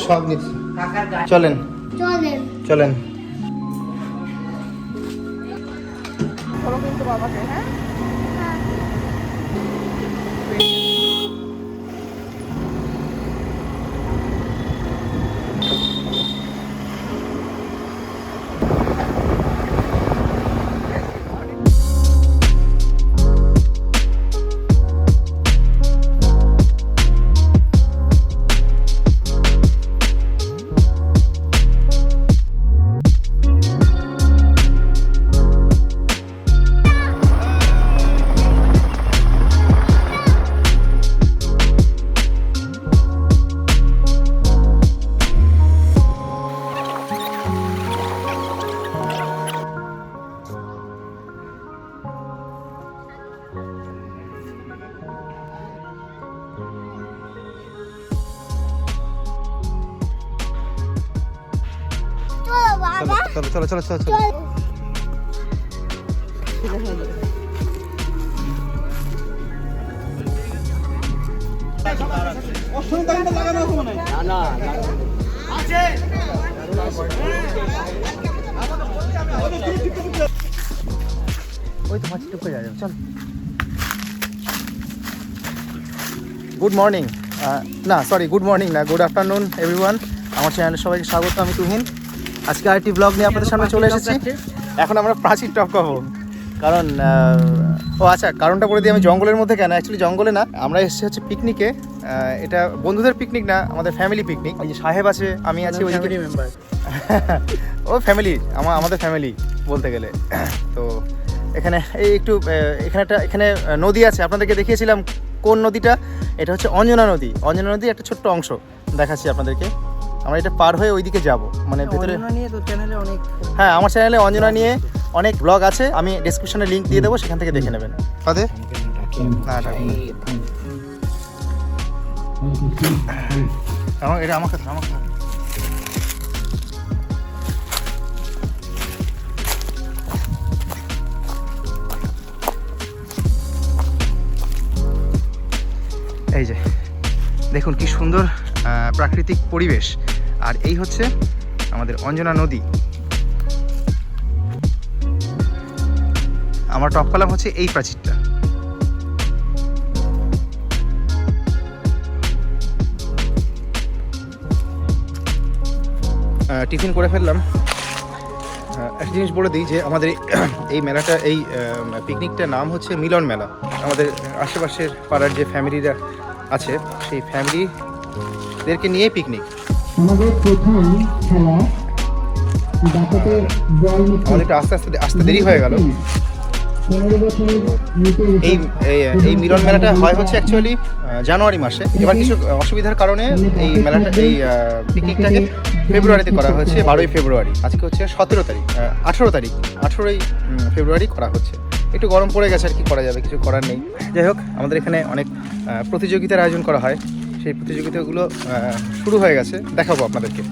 সব নিচ্ছি। চলেন। চলেন। চলেন। কিন্তু বাবাকে হ্যাঁ? চলো চলো চলো চলো চলো। গুড মর্নিং না সরি গুড মর্নিং না গুড আফটারনুন এভরিওয়ান আমার চ্যানেলে সবাইকে স্বাগত, আমি তুহিন। আজকে আরেকটি ব্লগ নিয়ে আপনাদের সামনে চলে এসেছি। এখন আমরা প্রাচীর টপ টপকাবো। কারণ ও আচ্ছা কারণটা বলে দিই আমি জঙ্গলের মধ্যে কেন? অ্যাকচুয়ালি জঙ্গলে না আমরা এসেছি হচ্ছে পিকনিকে এটা বন্ধুদের পিকনিক না আমাদের ফ্যামিলি পিকনিক ওই যে সাহেব আছে আমি আছি ওই মেম্বার ও ফ্যামিলি আমার আমাদের ফ্যামিলি বলতে গেলে। তো এখানে এই একটু এখানে একটা এখানে নদী আছে। আপনাদেরকে দেখিয়েছিলাম কোন নদীটা? এটা হচ্ছে অঞ্জনা নদী। অঞ্জনা নদী একটা ছোট্ট অংশ। দেখাচ্ছি আপনাদেরকে। আমরা এটা পার হয়ে ওইদিকে যাব। মানে ভেতরে নিয়ে তো চ্যানেলে অনেক হ্যাঁ আমার চ্যানেলে অঞ্জনা নিয়ে অনেক ব্লগ আছে। আমি ডিসক্রিপশনে লিংক দিয়ে দেবো সেখান থেকে দেখে নেবেন। না। আমার এটা আমার কথা আমার এই যে দেখুন কি সুন্দর প্রাকৃতিক পরিবেশ। আর এই হচ্ছে আমাদের অঞ্জনা নদী। আমার টপ পেলাম হচ্ছে এই প্রাচীরটা। টিফিন করে ফেললাম। একটা জিনিস বলে দিই যে আমাদের এই- মেলাটা, এই পিকনিকটার নাম হচ্ছে মিলন মেলা। আমাদের আশেপাশের পাড়ার যে ফ্যামিলিরা আছে, সেই ফ্যামিলিদেরকে নিয়ে পিকনিক আমাদের প্রথম খেলা বাচ্চাতে বল আস্তে আস্তে আসতে দেরি হয়ে গেল। এই- এই মিলন মেলাটা হয় হচ্ছে অ্যাকচুয়ালি জানুয়ারি মাসে। এবার কিছু অসুবিধার কারণে এই মেলাটা এই পিকনিকটাকে ফেব্রুয়ারিতে করা হয়েছে বারোই ফেব্রুয়ারি। আজকে হচ্ছে সতেরো তারিখ আঠেরো তারিখ আঠেরোই ফেব্রুয়ারি করা হচ্ছে। একটু গরম পড়ে গেছে আর কি করা যাবে কিছু করার নেই। যাই হোক আমাদের এখানে অনেক প্রতিযোগিতার আয়োজন করা হয়। সেই প্রতিযোগিতাগুলো শুরু হয়ে গেছে। দেখাবো আপনাদেরকে।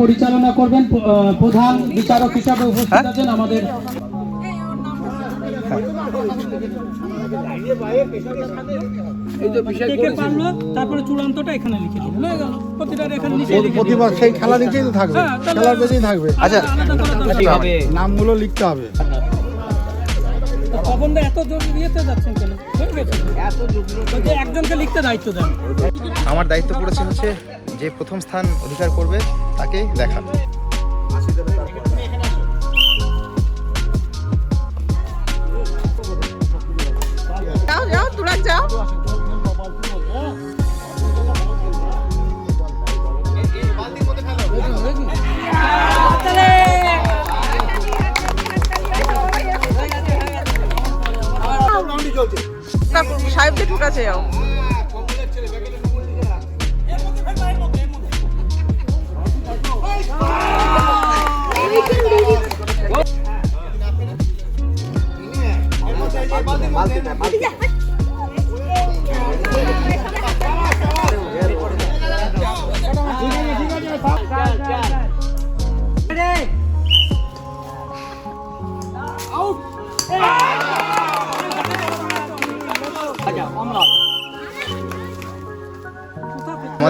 পরিচালনা করবেন প্রধান বিচারক হিসাবে উপস্থিত হ্যাঁ? আছেন আমাদের। কে কে তারপরে চূড়ান্তটা এখানে লিখে দিল হয়ে গেল। প্রতিটা এখানে নিচে লিখে দিল প্রতিবার সেই খেলা নিচেই তো থাকবে। হ্যাঁ, খেলার থাকবে। আচ্ছা নামগুলো লিখতে হবে। তো এত জোর ইয়েতে যাচ্ছেন কেন? হয়ে গেছে। ওই একজনকে লিখতে দায়িত্ব দেন। আমার দায়িত্ব পড়েছে হচ্ছে যে প্রথম স্থান অধিকার করবে তাকে দেখা। যাও যাও তোরা যাও। jail.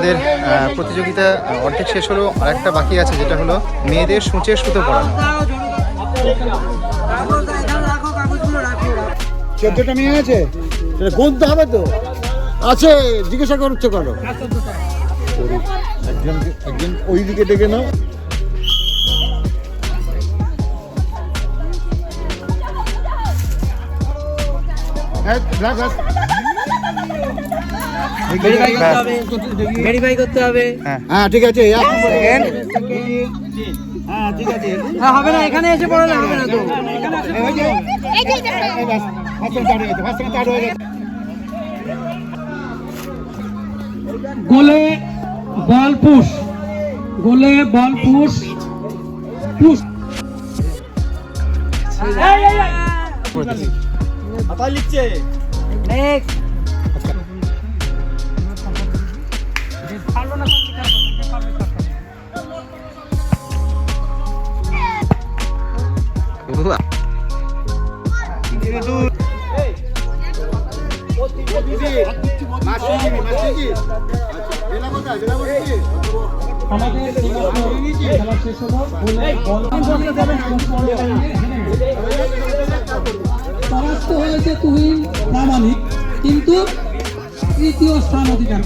আমাদের প্রতিযোগিতা অর্ধেক শেষ হলো আর একটা বাকি আছে যেটা হলো মেয়েদের সূচের সুতো পড়ানো চোদ্দটা মেয়ে আছে? গুনতে হবে তো। আছে জিজ্ঞাসা করছ কেন? একজন একজন ওই দিকে ডেকে নাও। হ্যাঁ, ভেরিফাই করতে হবে হ্যাঁ ঠিক আছে। হ্যাঁ হবে না এখানে এসে পড়লে হবে না তো। গোলে বল পুশ গোলে বল পুশ পুশ মাসি, মাসি। পরাস্ত হয়েছে তুহিন প্রামাণিক কিন্তু তৃতীয় স্থান অধিকার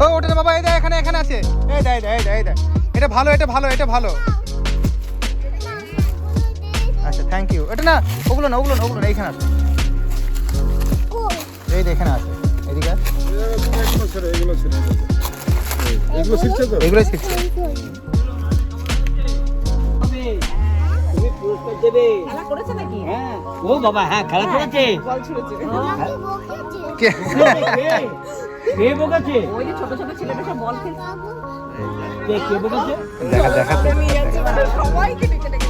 ও, ওটা বাবা, এই এখানে এখানে আছে। এই এই দেখ এই দেখ। এটা ভালো এটা ভালো এটা ভালো। থ্যাংক ইউ এটা না ওগুলো না ওগুলো না ওগুলো না এইখানে আছে এই দেখ আছে এদিকে এগুলো। শিখছে তো? এগুলোই শিখছি খেলা ও বাবা হ্যাঁ খেলা করেছে। ছুঁড়েছে। আমাকে বকেছে কে? কে বকেছে? ওই যে ছোট ছোট ছেলেটা সব বল খেলছে। কে কে বকেছে? দেখা দেখা সবাইকে ডেকে ডেকে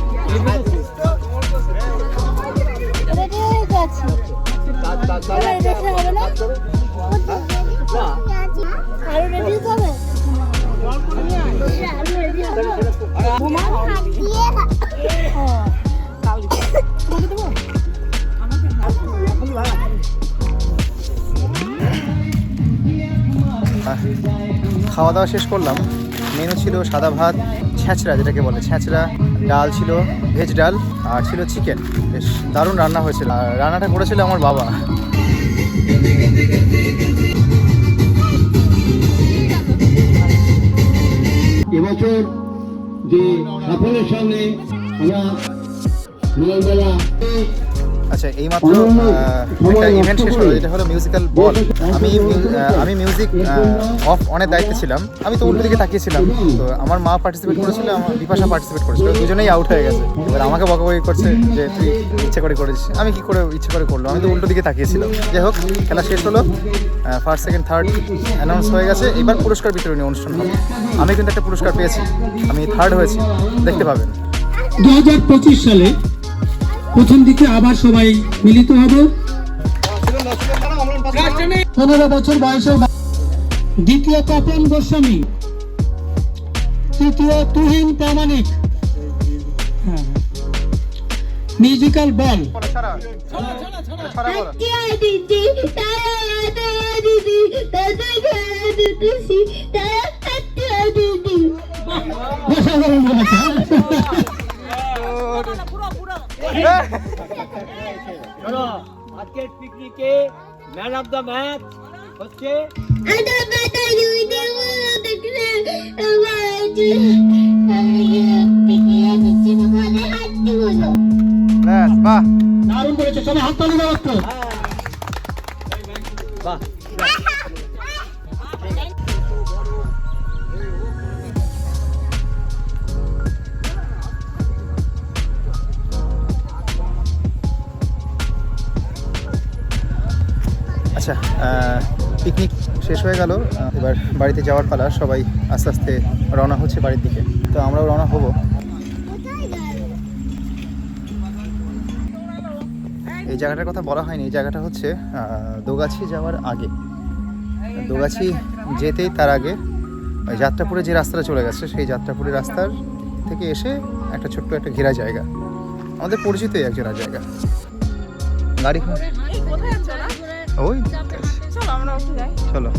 আহ, খাওয়া দাওয়া শেষ করলাম। মেনু ছিল সাদা ভাত ছ্যাঁচড়া যেটাকে বলে ছ্যাঁচড়া ডাল ছিল ভেজ ডাল আর ছিল চিকেন। বেশ দারুণ রান্না হয়েছিল। রান্নাটা করেছিল আমার বাবা। এবছর যে সাফল্যের সামনে আমরা আচ্ছা এইমাত্র একটা ইভেন্ট শেষ হলো যেটা হলো মিউজিক্যাল বল আমি আমি মিউজিক অফ অনেক দায়িত্বে ছিলাম। আমি তো উল্টো দিকে তাকিয়েছিলাম। তো আমার মা পার্টিসিপেট করেছিল আমার বিপাশা পার্টিসিপেট করেছিল। দুজনেই আউট হয়ে গেছে। এবার আমাকে বকাবকি করছে যে তুই ইচ্ছে করে করেছিস আমি কি করে ইচ্ছে করে করল? আমি তো উল্টো দিকে তাকিয়েছিলাম। যাই হোক খেলা শেষ হলো। ফার্স্ট সেকেন্ড থার্ড অ্যানাউন্স হয়ে গেছে। এবার পুরস্কার বিতরণী অনুষ্ঠান হবে। আমি কিন্তু একটা পুরস্কার পেয়েছি। আমি থার্ড হয়েছি। দেখতে পাবেন। দু হাজার পঁচিশ সালে প্রথম দিকে আবার সবাই মিলিত হব। পনেরো বছর বয়সের বা- দ্বিতীয় তপন গোস্বামী তৃতীয় তুহিন প্রামাণিক। মিউজিক্যাল বল ছড়া আজকের পিকনিকে ম্যান অফ দ্য ম্যাচ হচ্ছে আদা বাদা দুই দেব দেখলে আমার আমি পিকিয়ে দিচ্ছি মানে হাঁটতে বলো ব্যাস বাহ দারুণ করেছে সবাই হাত তালি দাও একটু। বাহ। আচ্ছা পিকনিক শেষ হয়ে গেল। এবার বাড়িতে যাওয়ার পালা, সবাই আস্তে আস্তে রওনা হচ্ছে বাড়ির দিকে। তো আমরাও রওনা হব। এই জায়গাটার কথা বলা হয়নি, এই জায়গাটা হচ্ছে দোগাছি যাওয়ার আগে। দোগাছি যেতেই তার আগে যাত্রাপুরে যে রাস্তাটা চলে গেছে, সেই যাত্রাপুরের রাস্তার থেকে এসে একটা ছোট্ট একটা ঘেরা জায়গা। আমাদের পরিচিতই এক জেলার জায়গা। গাড়ি। না ওই? চলো আমরা ওকে যাই। চলো।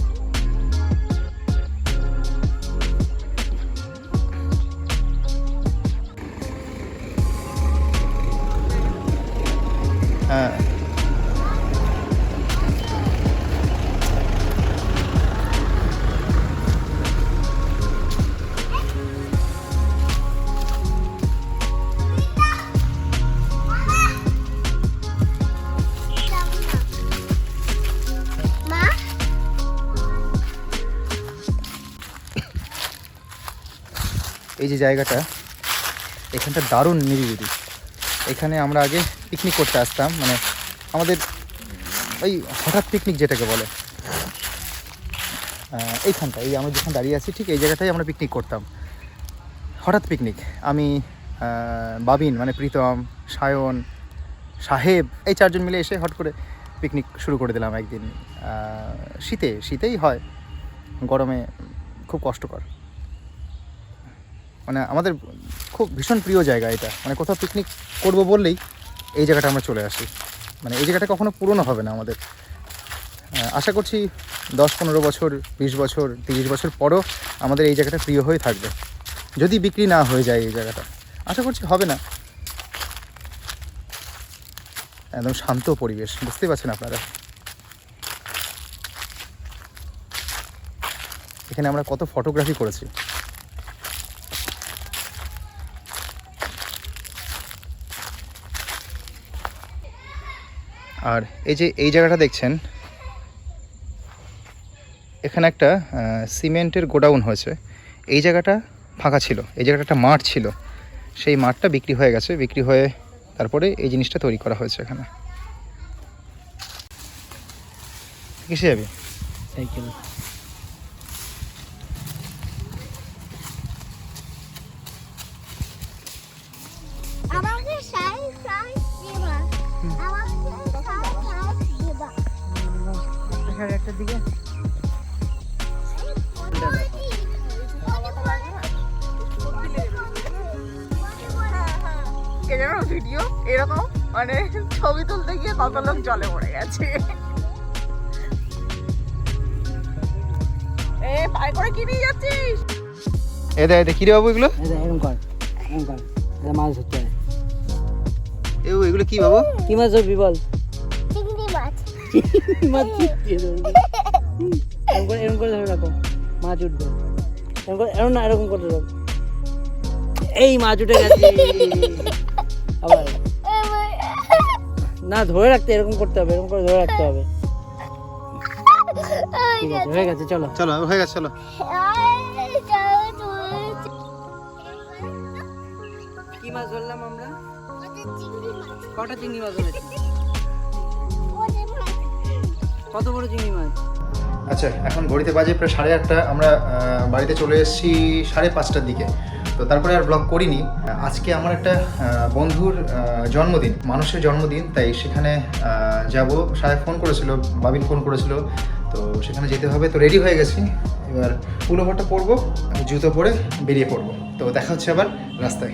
হ্যাঁ। এই যে জায়গাটা, এখানটা দারুণ নিরিবিলি। এখানে আমরা আগে পিকনিক করতে আসতাম মানে আমাদের ওই হঠাৎ পিকনিক যেটাকে বলে। এইখানটা এই আমরা যেখানে দাঁড়িয়ে আছি, ঠিক এই জায়গাটাই আমরা পিকনিক করতাম। হঠাৎ পিকনিক আমি বাবিন মানে প্রীতম, সায়ন, সাহেব, এই চারজন মিলে এসে হট করে পিকনিক শুরু করে দিলাম একদিন। শীতে, শীতেই হয়, গরমে খুব কষ্টকর। মানে আমাদের খুব ভীষণ প্রিয় জায়গা এটা। মানে কোথাও পিকনিক করব বললেই এই জায়গাটা আমরা চলে আসি। মানে এই জায়গাটা কখনো পুরনো হবে না আমাদের। আশা করছি দশ, পনেরো বছর, বিশ বছর, তিরিশ বছর পরও আমাদের এই জায়গাটা প্রিয় হয়ে থাকবে। যদি বিক্রি না হয়ে যায় এই জায়গাটা। আশা করছি হবে না। একদম শান্ত পরিবেশ, বুঝতেই পারছেন আপনারা। এখানে আমরা কত ফটোগ্রাফি করেছি। আর এই যে এই জায়গাটা দেখছেন এখানে একটা সিমেন্টের গোডাউন হয়েছে। এই জায়গাটা ফাঁকা ছিল এই জায়গাটা একটা মাঠ ছিল। সেই মাঠটা বিক্রি হয়ে গেছে বিক্রি হয়ে তারপরে এই জিনিসটা তৈরি করা হয়েছে এখানে। কিসে যাবে? সাইকেল। আমাকে সাই সাড়ে একটার দিকে। কে জানো ভিডিও এরকম মানে ছবি তুলতে গিয়ে কত লোক জলে পড়ে গেছে। এ পায়ে করে কি নিয়ে যাচ্ছিস? এ দে এ কিরে বাবু এগুলো? এরকম কর এরকম কর মাছ ধরতে এগুলো কি বাবু? কি মাছ ধরবি বল? মাছ মাছ দিয়ে এরকম করে এরকম করে ধরে রাখো মাছ উঠবে এরকম করে এরকম না এরকম করে রাখো এই মাছ উঠে গেছে আবার না ধরে রাখতে এরকম করতে হবে এরকম করে ধরে রাখতে হবে। ঠিক আছে হয়ে গেছে চলো। চলো হয়ে গেছে চলো। কি মাছ ধরলাম আমরা? কটা চিংড়ি মাছ ধরেছি? কত বড় চিংড়ি মাছ? আচ্ছা এখন ঘড়িতে বাজে প্রায় সাড়ে আটটা। আমরা বাড়িতে চলে এসেছি সাড়ে পাঁচটার দিকে। তো তারপরে আর ব্লগ করিনি। আজকে আমার একটা বন্ধুর জন্মদিন, মানুষের জন্মদিন। তাই সেখানে যাব। সাহেব ফোন করেছিল, বাবিন ফোন করেছিল। তো সেখানে যেতে হবে। তো রেডি হয়ে গেছি। এবার পুলোভারটা পরবো, জুতো পরে বেরিয়ে পড়ব। তো দেখা হচ্ছে আবার রাস্তায়।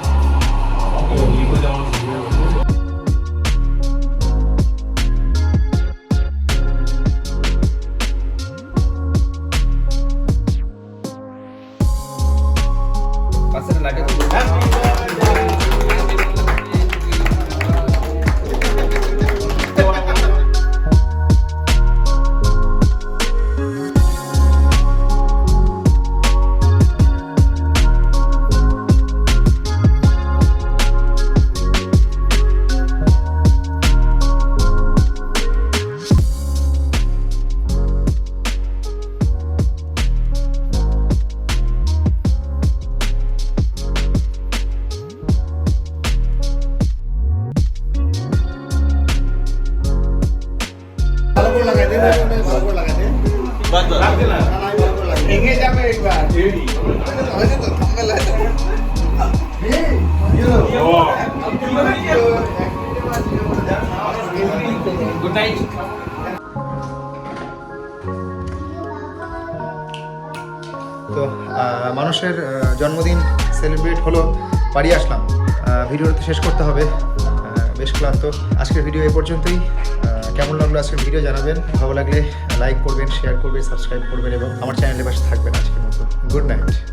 আহ, মানুষের জন্মদিন সেলিব্রেট হলো বাড়ি আসলাম। ভিডিওটা তো শেষ করতে হবে। বেশ ক্লান্ত। আজকের ভিডিও এ পর্যন্তই। কেমন লাগল আজকের ভিডিও জানাবেন। ভালো লাগলে লাইক করবেন শেয়ার করবেন সাবস্ক্রাইব করবেন এবং আমার চ্যানেলের পাশে থাকবেন আজকের মতো। Good night.